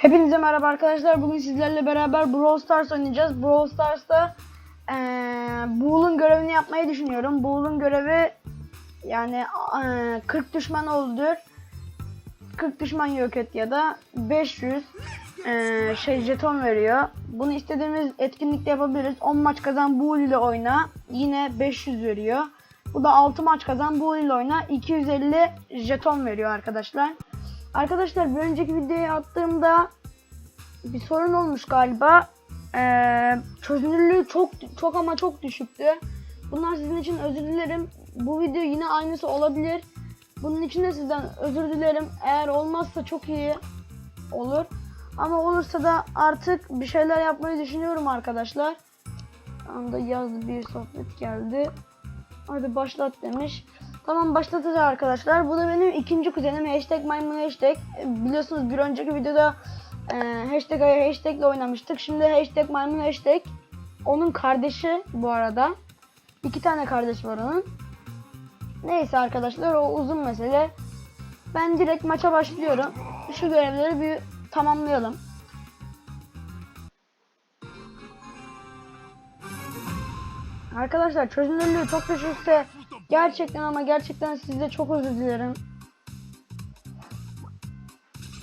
Hepinize merhaba arkadaşlar. Bugün sizlerle beraber Brawl Stars oynayacağız. Brawl Stars'ta eee Bull'un görevini yapmayı düşünüyorum. Bull'un görevi yani eee, 40 düşman öldür. 40 düşman yok et ya da 500 eee, şey jeton veriyor. Bunu istediğimiz etkinlikte yapabiliriz. 10 maç kazan Bull ile oyna. Yine 500 veriyor. Bu da 6 maç kazan Bull ile oyna. 250 jeton veriyor arkadaşlar. Arkadaşlar bir önceki videoyu attığımda bir sorun olmuş galiba. Ee, çözünürlüğü çok çok ama çok düşüktü. Bunlar sizin için özür dilerim. Bu video yine aynısı olabilir. Bunun için de sizden özür dilerim. Eğer olmazsa çok iyi olur. Ama olursa da artık bir şeyler yapmayı düşünüyorum arkadaşlar. Anda yazdı bir sohbet geldi. Hadi başlat demiş. Tamam başlatacağız arkadaşlar. Bu da benim ikinci kuzenim. Hashtag maymun hashtag. E, Biliyorsunuz bir önceki videoda e, hashtag hashtag ile oynamıştık. Şimdi hashtag maymun hashtag. Onun kardeşi bu arada. İki tane kardeş var onun. Neyse arkadaşlar o uzun mesele. Ben direkt maça başlıyorum. Şu görevleri bir tamamlayalım. Arkadaşlar çözünürlüğü çok düşükse gerçekten ama gerçekten sizde çok özür dilerim.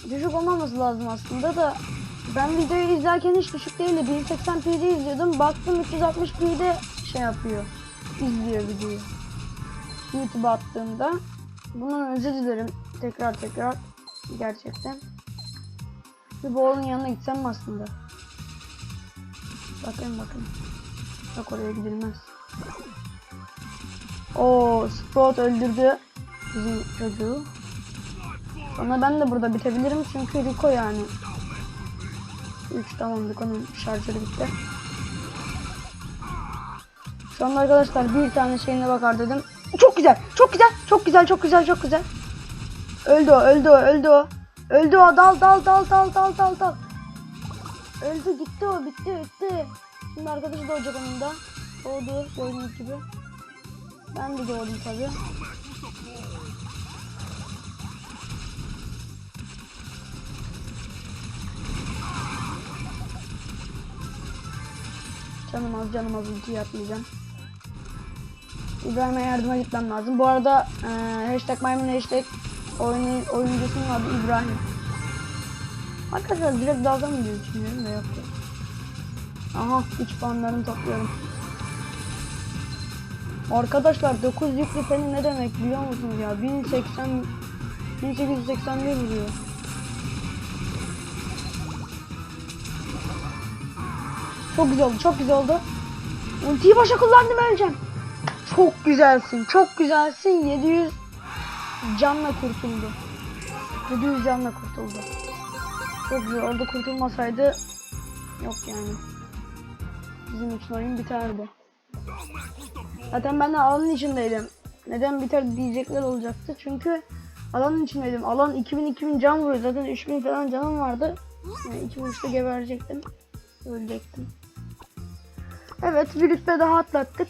Düşük olmaması lazım aslında da ben videoyu izlerken hiç düşük değildi. 1080p'de izliyordum. Baktım 360p'de şey yapıyor. izliyor videoyu. YouTube'a attığımda. Bundan özür dilerim. Tekrar tekrar. Gerçekten. Bir bu oğlun yanına gitsem mi aslında? Bakın bakın. Yok oraya gidilmez. O Sprout öldürdü bizim çocuğu. Sonra ben de burada bitebilirim çünkü Rico yani. 3 tamam Rico'nun şarjörü bitti. Şu anda arkadaşlar bir tane şeyine bakar dedim. Çok güzel, çok güzel, çok güzel, çok güzel, çok güzel. Öldü o, öldü o, öldü o. Öldü o, dal dal dal dal dal dal dal. Öldü gitti o, bitti bitti. Şimdi arkadaşı doğacak onun da. Doğdu gördüğünüz gibi. Ben de doğdum tabi. Canım az canım az ultiyi atmayacağım. İbrahim'e yardıma gitmem lazım. Bu arada eee hashtag maymun hashtag oyunu, oyuncusunun adı İbrahim. Arkadaşlar direkt dalga mı diye düşünüyorum da yok. Aha 3 puanlarını topluyorum. Arkadaşlar 9 yüklü peni ne demek biliyor musunuz ya? 1080 1881 vuruyor. Çok güzel oldu, çok güzel oldu. Ultiyi başa kullandım öleceğim. Çok güzelsin, çok güzelsin. 700 canla kurtuldu. 700 canla kurtuldu. Çok güzel. Orada kurtulmasaydı yok yani. Bizim için oyun biterdi. Zaten ben de alanın içindeydim. Neden biter diyecekler olacaktı. Çünkü alanın içindeydim. Alan 2000-2000 can vuruyor. Zaten 3000 falan canım vardı. Yani iki vuruşta geberecektim. Ölecektim. Evet bir rütbe daha atlattık.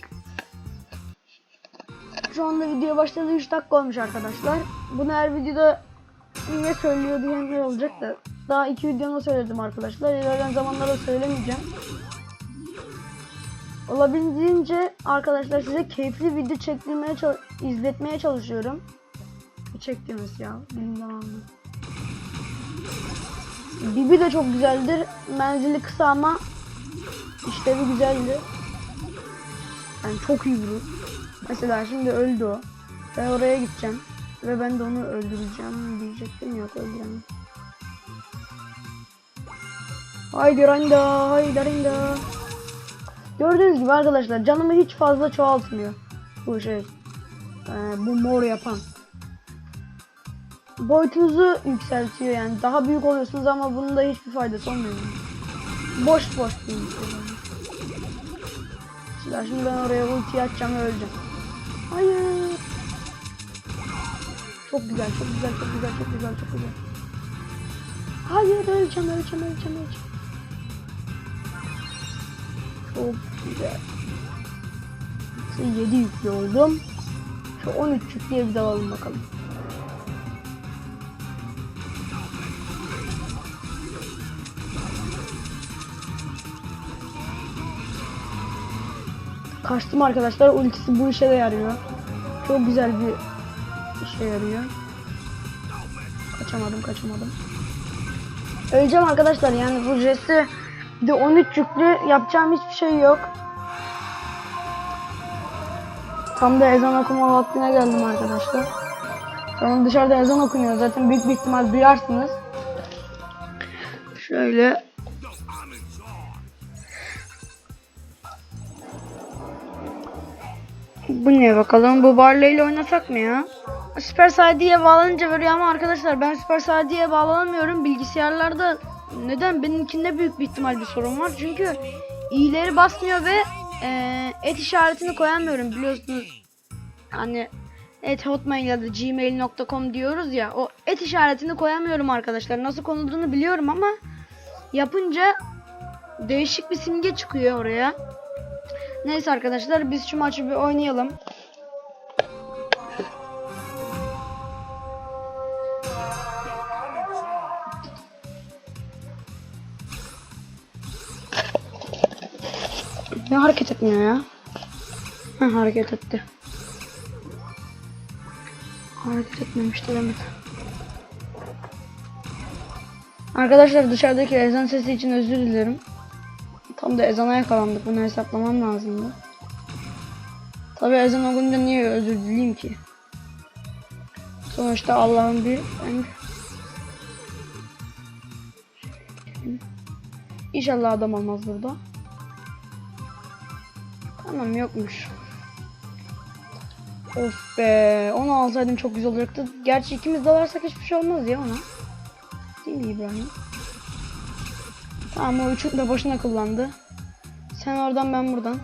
Şu anda video başladı 3 dakika olmuş arkadaşlar. Bunu her videoda niye söylüyor diyenler olacak da. Daha iki videoda söyledim arkadaşlar. İlerleyen zamanlarda söylemeyeceğim. Olabildiğince arkadaşlar size keyifli video çektirmeye izletmeye çalışıyorum. Çektiğimiz ya. Benim zamanım. Bibi de çok güzeldir. Menzili kısa ama işlevi güzeldi. Yani çok iyi vurur. Mesela şimdi öldü o. Ben oraya gideceğim. Ve ben de onu öldüreceğim diyecektim yok öldüremem. Haydi Randa, haydi Randa. Gördüğünüz gibi arkadaşlar canımı hiç fazla çoğaltmıyor. Bu şey. Ee, bu mor yapan. Boyutunuzu yükseltiyor yani. Daha büyük oluyorsunuz ama bunun da hiçbir faydası olmuyor. Boş boş bir şimdi ben oraya ulti atacağım ve öleceğim. Hayır. Çok güzel, çok güzel, çok güzel, çok güzel, çok güzel. Hayır, öleceğim, öleceğim, öleceğim, öleceğim. Çok Güzel. Şu 7 yüklü oldum. Şu 13 yüklüye bir daha alalım bakalım. Kaçtım arkadaşlar. Ultisi bu işe de yarıyor. Çok güzel bir işe yarıyor. Kaçamadım kaçamadım. Öleceğim arkadaşlar yani bu jesti bir de 13 yüklü yapacağım hiçbir şey yok. Tam da ezan okuma vaktine geldim arkadaşlar. Şu dışarıda ezan okunuyor zaten büyük bir ihtimal duyarsınız. Şöyle Bu ne bakalım? Bu Barley ile oynasak mı ya? Süper Sadi'ye bağlanınca veriyor ama arkadaşlar ben Süper Sadi'ye bağlanamıyorum. Bilgisayarlarda neden? Benimkinde büyük bir ihtimal bir sorun var. Çünkü iyileri basmıyor ve eee, et işaretini koyamıyorum biliyorsunuz. Hani et hotmail ya da gmail.com diyoruz ya o et işaretini koyamıyorum arkadaşlar. Nasıl konulduğunu biliyorum ama yapınca değişik bir simge çıkıyor oraya. Neyse arkadaşlar biz şu maçı bir oynayalım. Ne hareket etmiyor ya? Ha, hareket etti. Hareket etmemişti demek. Arkadaşlar dışarıdaki ezan sesi için özür dilerim. Tam da ezana yakalandık. Bunu hesaplamam lazımdı. Tabi ezan okunca niye özür dileyim ki? Sonuçta Allah'ın bir emri. İnşallah adam olmaz burada. Tamam yokmuş. Of be. Onu alsaydım çok güzel olacaktı. Gerçi ikimiz de alırsak hiçbir şey olmaz ya ona. Değil mi İbrahim? Tamam o üçünü de boşuna kullandı. Sen oradan ben buradan.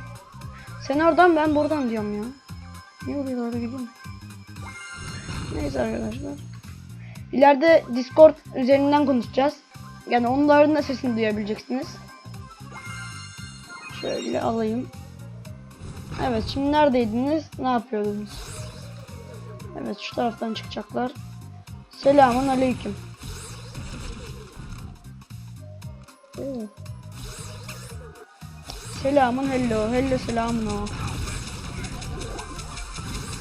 Sen oradan ben buradan diyorum ya. Niye oraya doğru gidiyorum? Neyse arkadaşlar. İleride Discord üzerinden konuşacağız. Yani onların da sesini duyabileceksiniz. Şöyle alayım. Evet şimdi neredeydiniz? Ne yapıyordunuz? Evet şu taraftan çıkacaklar. Selamun aleyküm. Selamun hello. Hello selamun o.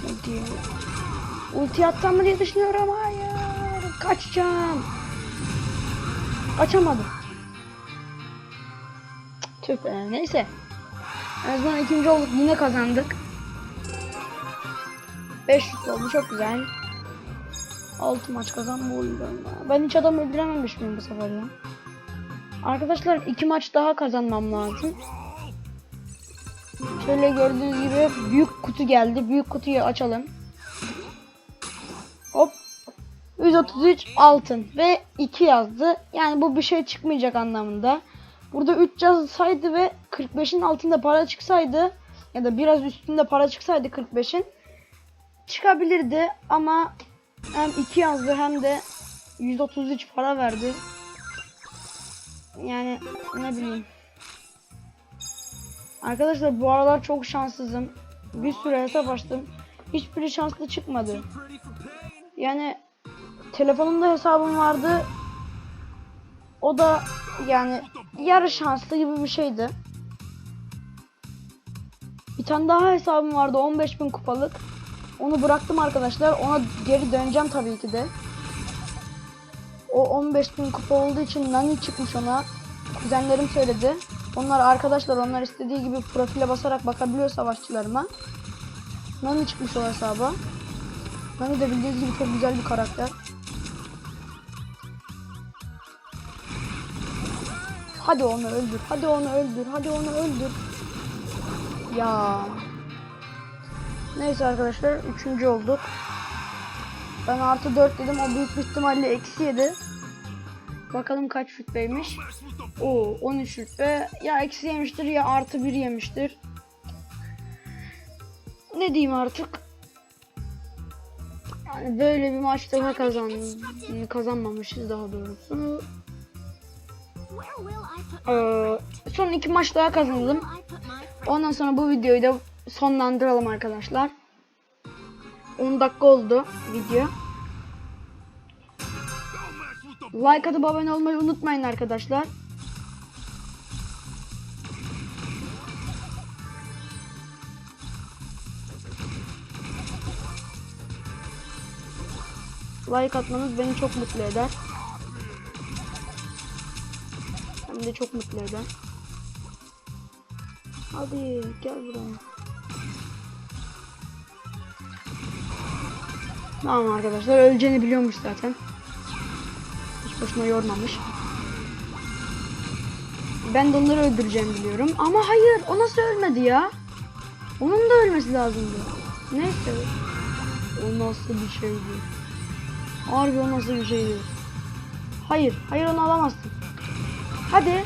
Ulti. Ulti atsam mı diye düşünüyorum. Hayır. Kaçacağım. Kaçamadım. Tüh be. Neyse. Azından ikinci olduk. Yine kazandık. 5 şut oldu. Çok güzel. 6 maç kazanma oldu. Ben hiç adam öldürememiş miyim bu sefer ya? Arkadaşlar iki maç daha kazanmam lazım. Şöyle gördüğünüz gibi büyük kutu geldi. Büyük kutuyu açalım. Hop. 133 altın ve 2 yazdı. Yani bu bir şey çıkmayacak anlamında. Burada 3 yazsaydı ve 45'in altında para çıksaydı ya da biraz üstünde para çıksaydı 45'in çıkabilirdi ama hem 2 yazdı hem de 133 para verdi. Yani ne bileyim. Arkadaşlar bu aralar çok şanssızım. Bir sürü hesap açtım. Hiçbiri şanslı çıkmadı. Yani telefonumda hesabım vardı. O da yani yarı şanslı gibi bir şeydi. Bir tane daha hesabım vardı 15.000 kupalık. Onu bıraktım arkadaşlar. Ona geri döneceğim tabii ki de. O 15.000 kupa olduğu için Nani çıkmış ona. Kuzenlerim söyledi. Onlar arkadaşlar onlar istediği gibi profile basarak bakabiliyor savaşçılarıma. Nani çıkmış o hesaba. Nani de bildiğiniz gibi çok güzel bir karakter. Hadi onu öldür. Hadi onu öldür. Hadi onu öldür. Ya. Neyse arkadaşlar. Üçüncü olduk. Ben artı 4 dedim. O büyük bir ihtimalle eksi 7. Bakalım kaç rütbeymiş. O 13 rütbe. Ya eksi yemiştir ya artı 1 yemiştir. Ne diyeyim artık. Yani böyle bir maç daha kazan kazanmamışız daha doğrusu. Ee, son iki maç daha kazanalım. Ondan sonra bu videoyu da sonlandıralım arkadaşlar. 10 dakika oldu video. Like atıp abone olmayı unutmayın arkadaşlar. Like atmanız beni çok mutlu eder. Hem de çok mutlu eder. Hadi gel buraya. Tamam arkadaşlar öleceğini biliyormuş zaten. Hiç boşuna yormamış. Ben de onları öldüreceğim biliyorum. Ama hayır o nasıl ölmedi ya? Onun da ölmesi lazımdı. Neyse. O nasıl bir şeydi? Harbi o nasıl bir şeydi? Hayır. Hayır onu alamazsın. Hadi.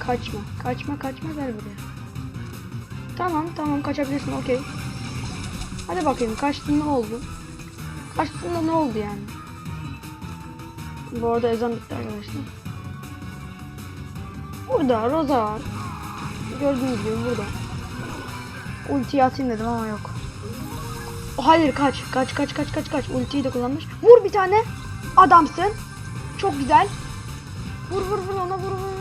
Kaçma. Kaçma kaçma gel buraya. Tamam tamam kaçabilirsin okey. Hadi bakayım kaçtın ne oldu? Kaçtığında ne oldu yani? Bu arada ezan bitti arkadaşlar. Burada Roza var. Gördüğünüz gibi burada. Ultiyi atayım dedim ama yok. Hayır kaç. Kaç kaç kaç kaç kaç. Ultiyi de kullanmış. Vur bir tane. Adamsın. Çok güzel. Vur vur vur ona vur vur.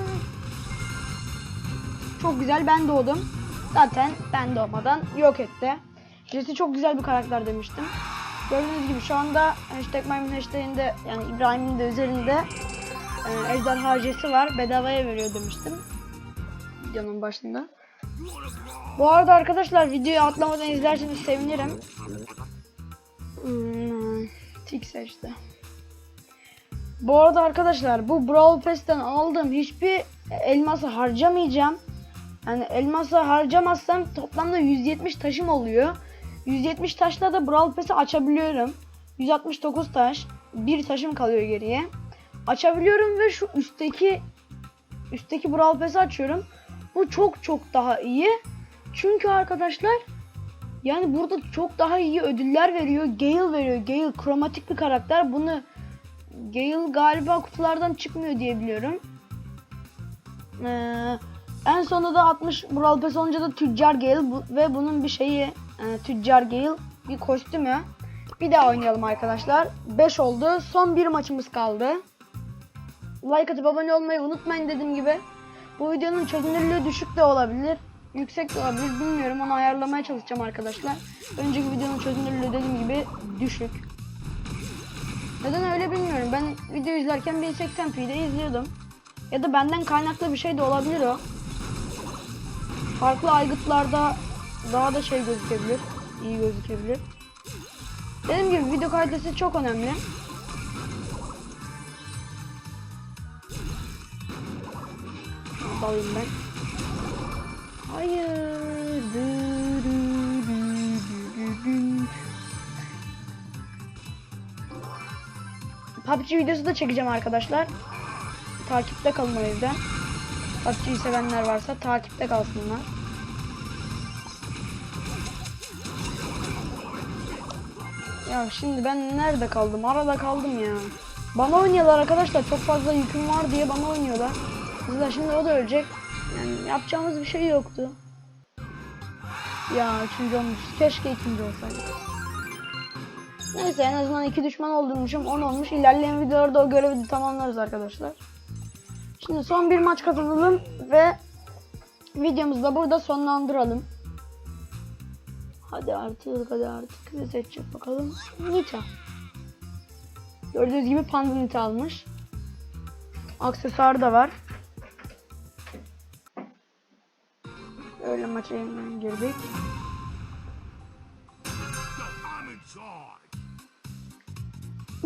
Çok güzel ben doğdum. Zaten ben doğmadan yok etti. Jesse çok güzel bir karakter demiştim. Gördüğünüz gibi şu anda hashtag maymun hashtaginde yani İbrahim'in de üzerinde e, ejderha Jesse var. Bedavaya veriyor demiştim. Videonun başında. Bu arada arkadaşlar videoyu atlamadan izlerseniz sevinirim. Hmm, tik seçti. Bu arada arkadaşlar bu Brawl Pass'ten aldığım hiçbir elması harcamayacağım. Yani elması harcamazsam toplamda 170 taşım oluyor. 170 taşla da Brawl Pass'i açabiliyorum. 169 taş. Bir taşım kalıyor geriye. Açabiliyorum ve şu üstteki üstteki Brawl Pass'i açıyorum. Bu çok çok daha iyi. Çünkü arkadaşlar yani burada çok daha iyi ödüller veriyor. Gale veriyor. Gale kromatik bir karakter. Bunu Gale galiba kutulardan çıkmıyor diye biliyorum. Ee, en sonunda da 60 Brawl Pass olunca da Tüccar Gale bu, ve bunun bir şeyi e, Tüccar Gale bir kostümü. Bir daha oynayalım arkadaşlar. 5 oldu. Son bir maçımız kaldı. Like atıp abone olmayı unutmayın dediğim gibi. Bu videonun çözünürlüğü düşük de olabilir. Yüksek de olabilir. Bilmiyorum onu ayarlamaya çalışacağım arkadaşlar. Önceki videonun çözünürlüğü dediğim gibi düşük. Neden öyle bilmiyorum. Ben video izlerken 1080p'de izliyordum. Ya da benden kaynaklı bir şey de olabilir o. Farklı aygıtlarda daha da şey gözükebilir. iyi gözükebilir. Dediğim gibi video kalitesi çok önemli. Dalayım ben. Hayır. PUBG videosu da çekeceğim arkadaşlar. Takipte kalın o yüzden. PUBG'yi sevenler varsa takipte kalsınlar. Ya şimdi ben nerede kaldım? Arada kaldım ya. Bana oynuyorlar arkadaşlar. Çok fazla yüküm var diye bana oynuyorlar. Bizler şimdi o da ölecek. Yani yapacağımız bir şey yoktu. Ya üçüncü olmuş. Keşke ikinci olsaydı. Neyse en azından iki düşman oldurmuşum. 10 olmuş. İlerleyen videolarda o görevi tamamlarız arkadaşlar. Şimdi son bir maç kazanalım ve videomuzu da burada sonlandıralım. Hadi artık hadi artık ne seçecek bakalım. Nita. Gördüğünüz gibi Panda Nita almış. Aksesuar da var. Öyle maça girdik.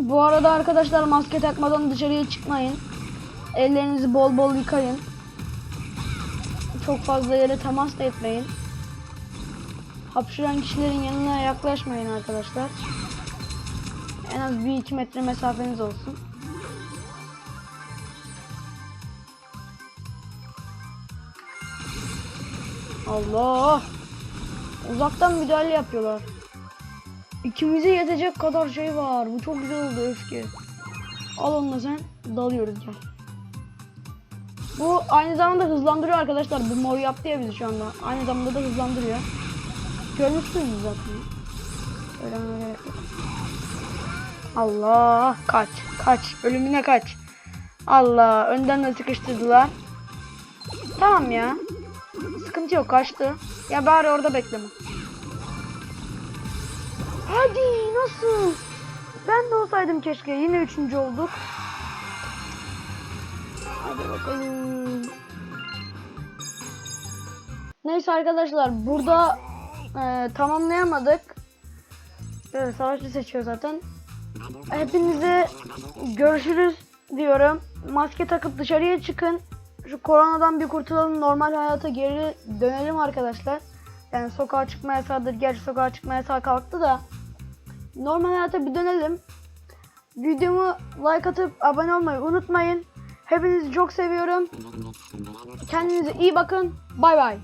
Bu arada arkadaşlar maske takmadan dışarıya çıkmayın. Ellerinizi bol bol yıkayın. Çok fazla yere temas da etmeyin. Hapşıran kişilerin yanına yaklaşmayın arkadaşlar. En az 1-2 metre mesafeniz olsun. Allah! Uzaktan müdahale yapıyorlar. İkimize yetecek kadar şey var. Bu çok güzel oldu öfke. Al onu da sen. Dalıyoruz gel. Bu aynı zamanda hızlandırıyor arkadaşlar. Bu mor yaptı ya bizi şu anda. Aynı zamanda da hızlandırıyor. Görmüşsünüz zaten. Söylememe gerek yok. Allah kaç kaç ölümüne kaç. Allah önden de sıkıştırdılar. Tamam ya. Sıkıntı yok kaçtı. Ya bari orada bekleme. Hadi nasıl? Ben de olsaydım keşke. Yine üçüncü olduk. Hadi bakalım. Neyse arkadaşlar burada e, tamamlayamadık. Evet savaşçı seçiyor zaten. Hepinize görüşürüz diyorum. Maske takıp dışarıya çıkın. Şu koronadan bir kurtulalım. Normal hayata geri dönelim arkadaşlar. Yani sokağa çıkma yasağıdır. Gerçi sokağa çıkma yasağı kalktı da. Normal hayata bir dönelim. Videomu like atıp abone olmayı unutmayın. Hepinizi çok seviyorum. Kendinize iyi bakın. Bay bay.